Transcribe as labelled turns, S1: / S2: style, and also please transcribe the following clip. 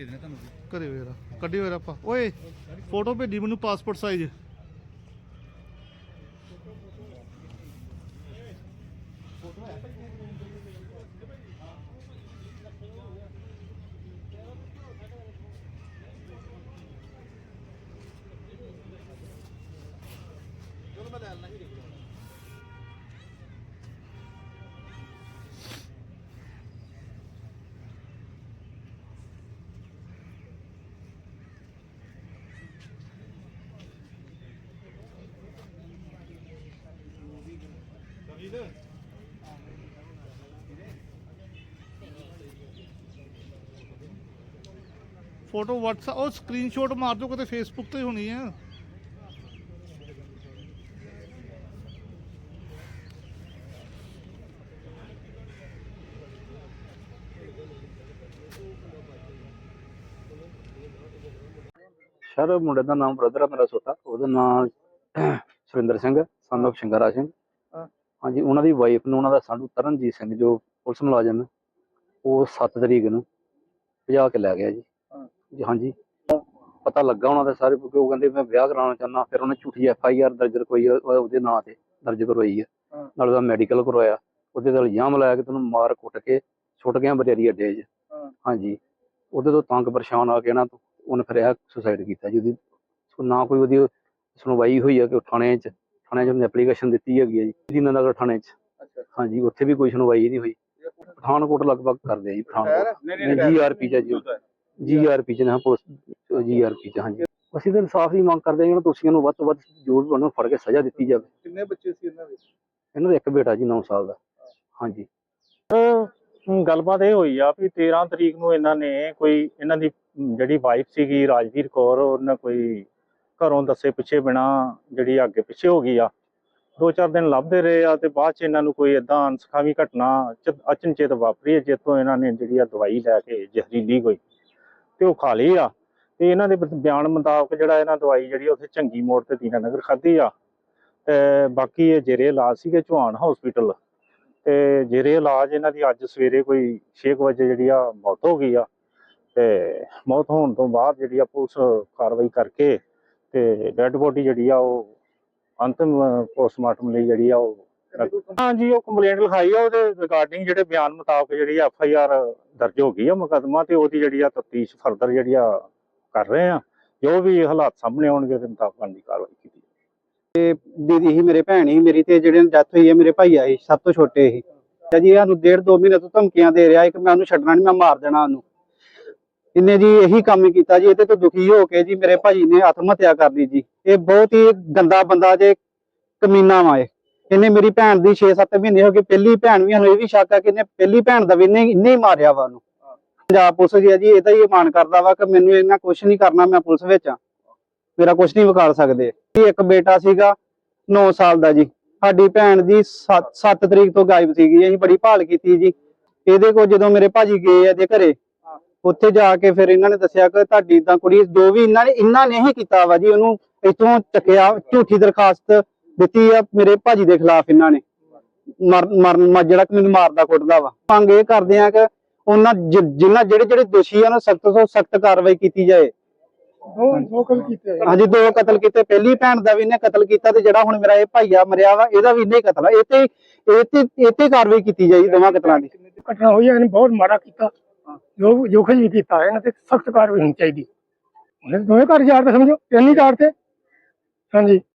S1: ਦੇ ਦੇਣਾ ਤੁਹਾਨੂੰ
S2: ਘਰੇ ਵੇਰਾ ਕੱਢੀ ਵੇਰਾ ਆਪਾਂ ਓਏ ਫੋਟੋ ਭੇਜੀ ਮੈਨੂੰ ਪਾਸਪੋਰਟ ਸਾਈਜ਼ ਫੋਟੋ WhatsApp ਉਹ ਸਕਰੀਨਸ਼ਾਟ ਮਾਰ ਦਿਓ ਕਿਤੇ ਫੇਸਬੁੱਕ ਤੇ ਹੋਣੀ ਆ।
S3: ਸਰ ਮੁੰਡੇ ਦਾ ਨਾਮ ਬ੍ਰਦਰ ਆ ਮੇਰਾ ਛੋਟਾ। ਉਹਦਾ ਨਾਮ ਸੁਰਿੰਦਰ ਸਿੰਘ son of ਸ਼ਿੰਗਾਰਾ ਸਿੰਘ।
S2: ਹਾਂ।
S3: ਹਾਂਜੀ ਉਹਨਾਂ ਦੀ ਵਾਈਫ ਨੂੰ ਉਹਨਾਂ ਦਾ ਸਾਡੂ ਤਰਨਜੀਤ ਸਿੰਘ ਜੋ ਪੁਲਿਸ ਮੁਲਾਜ਼ਮ ਹੈ ਉਹ 7 ਤਰੀਕ ਨੂੰ ਭਜਾ ਕੇ ਲੈ ਗਿਆ ਜੀ।
S2: ਹਾਂ।
S3: ਜੀ ਹਾਂਜੀ। ਪਤਾ ਲੱਗਾ ਉਹਨਾਂ ਦਾ ਸਾਰੇ ਕਿਉਂਕਿ ਉਹ ਕਹਿੰਦੇ ਮੈਂ ਵਿਆਹ ਕਰਾਉਣਾ ਚਾਹੁੰਦਾ ਫਿਰ ਉਹਨੇ ਝੂਠੀ ਐਫ ਆਈ ਆਰ ਦਰਜ ਉਹ- ਉਹਦੇ ਨਾਂ ਤੇ ਦਰਜ ਕਰਵਾਈ ਹੈ
S2: ਹਾਂ।
S3: ਨਾਲ ਉਹਦਾ ਮੈਡੀਕਲ ਕਰਵਾਇਆ। ਉਹਦੇ ਨਾਲ ਇਲਜ਼ਾਮ ਲਾਇਆ ਕਿ ਤੈਨੂੰ ਮਾਰ ਕੁੱਟ ਕੇ ਛੁੱਟ ਗਿਆ ਬਰਿਆਰੀ ਅੱਡੇ 'ਚ।
S2: ਹਾਂ।
S3: ਹਾਂਜੀ। ਉਹਦੇ ਤੋਂ ਤੰਗ ਪਰੇਸ਼ਾਨ ਆ ਕੇ ਨਾ ਉਹਨੇ ਫਿਰ ਇਹ ਸੁਸਾਈਡ ਕੀਤਾ ਜੀ। ਉਹਦੀ ਨਾ ਕੋਈ ਉਹਦੀ ਸੁਣਵਾਈ ਹੋਈ ਆ ਕਿ ਥਾਣੇ 'ਚ ਥਾਣੇ 'ਚ ਉਹਨੇ ਐਪਲੀਕੇਸ਼ਨ ਦਿੱਤੀ ਹੈਗੀ ਹੈ ਜੀ ਦੀਨਾਨਗਰ ਥਾਣੇ 'ਚ। ਹਾਂਜੀ ਉੱਥੇ ਵੀ ਕੋਈ ਸੁਣਵਾਈ ਨਹੀਂ ਹੋਈ। ਪਠਾਨਕੋਟ ਲਗਭਗ ਕਰਦੇ ਆ ਜੀ ਪਠਾਨਕੋਟ। ਜੀਆਰਪੀ ਚ ਜੀ ਜੀਆਰਪੀ ਚ ਨਾ ਪੁਲਿਸ ਜੀਆਰਪੀ ਚ ਹਾਂਜੀ। ਅਸੀਂ ਤਾਂ ਇਨਸਾਫ ਦੀ ਮੰਗ ਕਰਦੇ ਹਾਂ ਇਹਨਾਂ ਦੋਸ਼ੀਆਂ ਨੂੰ ਵੱਧ ਤੋਂ ਵੱਧ ਜੋ ਵੀ ਉਹਨਾਂ ਨੂੰ ਫੜ ਕੇ ਸਜ਼ਾ ਦਿੱਤੀ ਜਾਵੇ।
S2: ਕਿੰਨੇ ਬੱਚੇ ਸੀ ਇਹਨਾਂ ਦੇ?
S3: ਇਹਨਾਂ ਦਾ ਇੱਕ ਬੇਟਾ ਜੀ 9 ਸਾਲ ਦਾ। ਹਾਂਜੀ।
S4: ਗੱਲਬਾਤ ਇਹ ਹੋਈ ਆ ਵੀ 13 ਤਰੀਕ ਨੂੰ ਇਹਨਾਂ ਨੇ ਕੋਈ ਇਹਨਾਂ ਦੀ ਜਿਹੜੀ ਵਾਈਫ ਸੀਗੀ ਰਾਜਵੀਰ ਕੌਰ ਉਹਨਾਂ ਕੋਈ ਘਰੋਂ ਦੱਸੇ ਪਿੱਛੇ ਬਿਨਾ ਜਿਹੜੀ ਅੱਗੇ ਪਿੱਛੇ ਹੋ ਗਈ ਆ। ਦੋ ਚਾਰ ਦਿਨ ਲੱਭਦੇ ਰਹੇ ਆ ਤੇ ਬਾਅਦ ਚ ਇਹਨਾਂ ਨੂੰ ਕੋਈ ਇਦਾਂ ਅਨਸਖਾਵੀ ਘਟਨਾ ਚ- ਅਚਨਚੇਤ ਵਾਪਰੀ ਹੈ ਜਿੱਥੋਂ ਇਹਨਾਂ ਨੇ ਜਿਹੜੀ ਆ ਦਵਾਈ ਲੈ ਕੇ ਜ਼ਹਿਰੀਲੀ ਕੋਈ ਤੇ ਉਹ ਖਾ ਲਈ ਆ। ਤੇ ਇਹਨਾਂ ਦੇ ਬ- ਬਿਆਨ ਮੁਤਾਬਕ ਜਿਹੜਾ ਇਹਨਾਂ ਦਵਾਈ ਜਿਹੜੀ ਉੱਥੇ ਚੰਗੀ ਮੋੜ ਤੇ ਦੀਨਾ ਨਗਰ ਖਾਧੀ ਆ। ਤੇ ਬਾਕੀ ਇਹ ਜੇਰੇ ਇਲਾਜ ਸੀਗੇ ਚੌਹਾਨ ਹਸਪੀਟਲ ਤੇ ਜੇਰੇ ਇਲਾਜ ਇਹਨਾਂ ਦੀ ਅੱਜ ਸਵੇਰੇ ਕੋਈ 6 ਵਜੇ ਜਿਹੜੀ ਆ, ਮੌਤ ਹੋ ਗਈ ਆ। ਤੇ ਮੌਤ ਹੋਣ ਤੋਂ ਬਾਅਦ ਜਿਹੜੀ ਆ, ਪੁਲਿਸ ਕਾਰਵਾਈ ਕਰਕੇ ਤੇ ਡੈੱਡ ਬੋਡੀ ਜਿਹੜੀ ਆ ਉਹ ਅੰਤਿਮ ਪੋਸਟਮਾਰਟਮ ਲਈ ਜਿਹੜੀ ਆ ਉਹ ਹਾਂਜੀ, ਉਹ ਕੰਪਲੇਂਟ ਲਿਖਾਈ ਆ, ਉਹਦੇ ਰਿਗਾਰਡਿੰਗ ਜਿਹੜੇ ਬਿਆਨ ਮੁਤਾਬਕ ਜਿਹੜੀ ਐਫ ਆਈ ਆਰ ਦਰਜ ਹੋ ਗਈ ਆ ਮੁਕੱਦਮਾ ਤੇ ਉਹਦੀ ਜਿਹੜੀ ਆ ਤਫਤੀਸ਼ ਫਰਦਰ ਜਿਹੜੀ ਆ ਕਰ ਰਹੇ ਆ। ਜੋ ਵੀ ਹਾਲਾਤ ਸਾਹਮਣੇ ਆਉਣਗੇ ਉਹਦੇ ਮੁਤਾਬਕ ਬਣਦੀ ਕਾਰਵਾਈ ਕੀਤੀ ਤੇ
S5: ਦੀਦੀ ਹੀ ਮੇਰੇ ਭੈਣ ਹੀ, ਮੇਰੀ ਤੇ ਜਿਹੜੇ ਡੈਥ ਹੋਈ ਹੈ ਮੇਰੇ ਭਾਈ ਸੀ ਸਭ ਤੋਂ ਛੋਟੇ ਸੀ ਤੇ ਜੀ ਸਾਨੂੰ ਡੇਢ ਦੋ ਮਹੀਨੇ ਤੋਂ ਧਮਕੀਆਂ ਦੇ ਰਿਹਾ, ਇੱਕ ਮੈਂ ਉਹਨੂੰ ਛੱਡਣਾ ਨਹੀਂ ਮੈਂ ਮਾਰ ਦੇਣਾ ਉਹਨੂੰ। ਇਹਨੇ ਜੀ ਇਹੀ ਕੰਮ ਕੀਤਾ ਜੀ, ਇਹਦੇ ਤੋਂ ਦੁਖੀ ਹੋ ਕੇ ਜੀ ਮੇਰੇ ਭਾਈ ਨੇ ਆਤਮ ਹੱਤਿਆ ਕਰ ਲਈ ਜੀ। ਇਹ ਬਹੁਤ ਹੀ ਗੰਦਾ ਬੰਦਾ ਜੇ ਕਮੀਨਾ ਵਾ ਇਹ। ਇਹਨੇ ਮੇਰੀ ਭੈਣ ਦੀ 6-7 ਮਹੀਨੇ ਹੋ ਗਏ, ਪਹਿਲੀ ਭੈਣ ਵੀ ਸਾਨੂੰ ਇਹ ਵੀ ਸ਼ੱਕ ਹੈ ਕਿ ਇਹਨੇ ਪਹਿਲੀ ਭੈਣ ਦਾ ਵੀ ਇਹਨੇ ਇਹਨੇ ਹੀ ਮਾਰਿਆ ਵਾ ਉਹਨੂੰ। ਪੰਜਾਬ ਪੁਲਿਸ ਜੀ ਜੀ, ਇਹਦਾ ਹੀ ਮਾਨ ਕਰਦਾ ਵਾ ਕਿ ਮੈਨੂੰ ਇਹਨਾਂ ਕੁਝ ਨਹੀਂ ਕਰਨਾ ਮੈਂ ਪੁਲਿਸ ਵਿੱਚ ਆ। ਮੇਰਾ ਕੁਝ ਨਹੀਂ ਵਿਗਾੜ ਸਕਦੇ। ਜੀ ਇੱਕ ਬੇਟਾ ਸੀਗਾ 9 ਸਾਲ ਦਾ ਜੀ। ਸਾਡੀ ਭੈਣ ਦੀ 7 ਤਰੀਕ ਤੋਂ ਗਾਇਬ ਸੀਗੀ, ਅਸੀਂ ਬੜੀ ਭਾਲ ਕੀਤੀ ਜੀ। ਇਹਦੇ ਕੋਲ ਜਦੋਂ ਮੇਰੇ ਭਾਜੀ ਗਏ ਆ ਇਹਦੇ ਘਰੇ ਉੱਥੇ ਜਾ ਕੇ ਫਿਰ ਇਹਨਾਂ ਨੇ ਦੱਸਿਆ ਕਿ ਤੁਹਾਡੀ ਤਾਂ ਕੁੜੀ ਜੋ ਵੀ ਇਹਨਾਂ ਨੇ ਇਹਨਾਂ ਨੇ ਹੀ ਕੀਤਾ ਵਾ ਜੀ ਉਹਨੂੰ ਇੱਥੋਂ ਚੱਕਿਆ ਝੂਠੀ ਦਰਖਾਸਤ ਦਿੱਤੀ ਆ ਮੇਰੇ ਭਾਜੀ ਦੇ ਖਿਲਾਫ ਇਹਨਾਂ ਨੇ। ਮਰ ਮਰਨ ਜਿਹੜਾ ਕਿ ਮੈਨੂੰ ਮਾਰਦਾ ਕੁੱਟਦਾ ਵਾ। ਮੰਗ ਇਹ ਕਰਦੇ ਆ ਕਿ ਉਹਨਾਂ ਜਿਨ੍ਹਾਂ ਜਿਹੜੇ ਜਿਹੜੇ ਦੋਸ਼ੀ ਆ ਉਹਨਾਂ ਸਖਤ ਤੋਂ ਸਖਤ ਕਾਰਵਾਈ ਕੀਤੀ ਜਾਏ। ਹਾਂਜੀ ਦੋ ਕਤਲ ਕੀਤੇ। ਪਹਿਲੀ ਭੈਣ ਦਾ ਵੀ ਇਹਨੇ ਕਤਲ ਕੀਤਾ ਤੇ ਜਿਹੜਾ ਹੁਣ ਮੇਰਾ ਇਹ ਭਾਈਆ ਮਰਿਆ ਵਾ ਇਹਦਾ ਵੀ ਇਹਨੇ ਕਤਲ ਆ। ਇਹ ਤੇ ਇਹ ਤੇ ਇਹ ਤੇ ਕਾਰਵਾਈ ਕੀਤੀ ਜਾਈ ਦੋਵਾਂ ਕਤਲਾਂ ਦੀ।
S6: ਘਟਨਾ ਹੋਈ ਹੈ ਇਹਨੇ ਬਹੁਤ ਮਾੜਾ ਕੀਤਾ। ਜੋ ਜੋ ਕੁਝ ਵੀ ਕੀਤਾ ਇਹਨਾਂ ਤੇ ਸਖਤ ਕਾਰਵਾਈ ਹੋਣੀ ਚਾਹੀਦੀ ਉਹਨੇ ਦੋਵੇਂ ਘਰ ਯਾਰ ਤੇ ਸਮਝੋ, ਤਿੰਨ ਹੀ ਤੇ। ਹਾਂਜੀ।